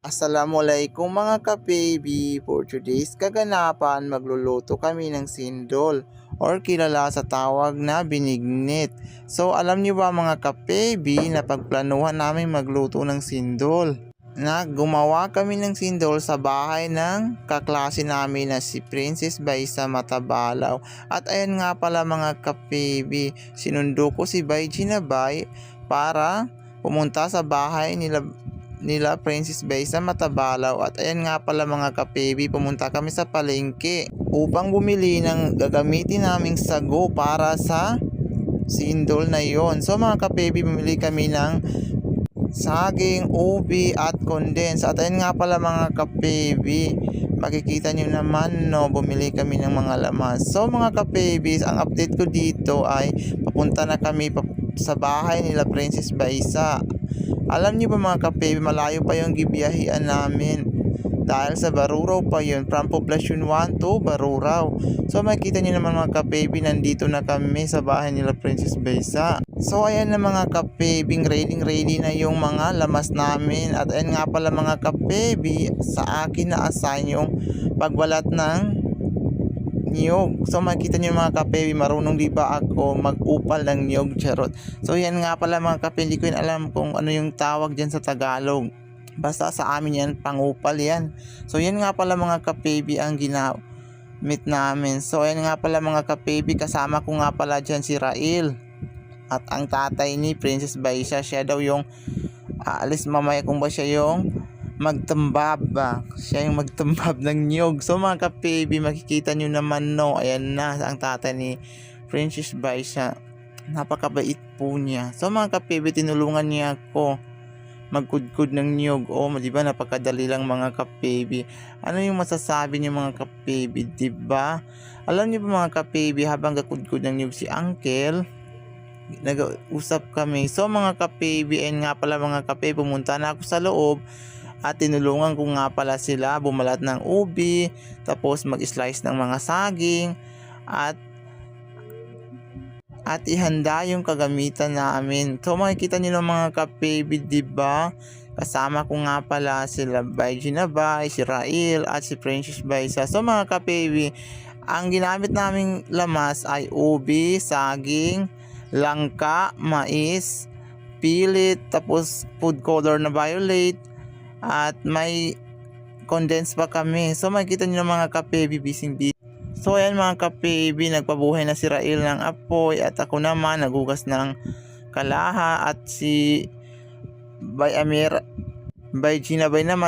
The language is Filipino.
Assalamualaikum mga ka-baby. For today's kaganapan, magluluto kami ng sindol or kilala sa tawag na binignit. So alam niyo ba mga ka-baby na pagplanuhan namin magluto ng sindol? Na gumawa kami ng sindol sa bahay ng kaklase namin na si Princess Baisa Matabalaw. At ayan nga pala mga ka-baby, sinundo ko si Bay Ginabay para pumunta sa bahay nila nila Princess Bay sa Matabalaw at ayan nga pala mga kapebi pumunta kami sa palengke upang bumili ng gagamitin naming sago para sa sindol na yon. So mga kapebi bumili kami ng saging, ubi at condense at ayan nga pala mga kapebi makikita nyo naman no bumili kami ng mga lamas. So mga kapebis ang update ko dito ay papunta na kami sa bahay nila Princess Baisa alam niyo ba mga kape, malayo pa yung gibiyahian namin. Dahil sa Baruraw pa yun, from Poblacion 1 to Baruraw. So makikita niyo naman mga kapebi, nandito na kami sa bahay nila Princess Besa. So ayan na mga kapebing, ready ready na yung mga lamas namin. At ayan nga pala mga kapebi, sa akin na assign yung pagbalat ng niyog. So makikita niyo mga kape, marunong di ba ako mag-upal ng niyog, charot. So yan nga pala mga kape, hindi ko alam kung ano yung tawag dyan sa Tagalog. Basta sa amin yan, pangupal yan. So yan nga pala mga kapebi ang ginamit namin. So yan nga pala mga kapebi, kasama ko nga pala dyan si Rail. At ang tatay ni Princess Baisha, siya daw yung aalis mamaya kung ba siya yung magtambab ba. Siya yung magtambab ng niyog. So mga kapebi, makikita nyo naman no. Ayan na ang tatay ni Princess Baisha. Napakabait po niya. So mga kapebi, tinulungan niya ako magkudkod ng niyog. O, oh, di ba napakadali lang mga kapebi. Ano yung masasabi niyo mga kapebi, di ba? Alam niyo ba mga kapebi, habang kakudkod ng niyog si Uncle, nag-usap kami. So mga kapebi, and nga pala mga kape, pumunta na ako sa loob at tinulungan ko nga pala sila bumalat ng ubi, tapos mag-slice ng mga saging at at ihanda yung kagamitan namin. So makikita niyo ng mga ka-baby, di ba? Kasama ko nga pala sila Bay Ginabay, si Rail at si Princess Baisa. So mga ka-baby, ang ginamit naming lamas ay ubi, saging, langka, mais, pilit, tapos food color na violet, at may condense pa kami. So makikita niyo ng mga kape, bising busy. So ayan mga kape, nagpabuhay na si Rail ng apoy at ako naman nagugas ng kalaha at si Bay Amir Bay Gina Bay naman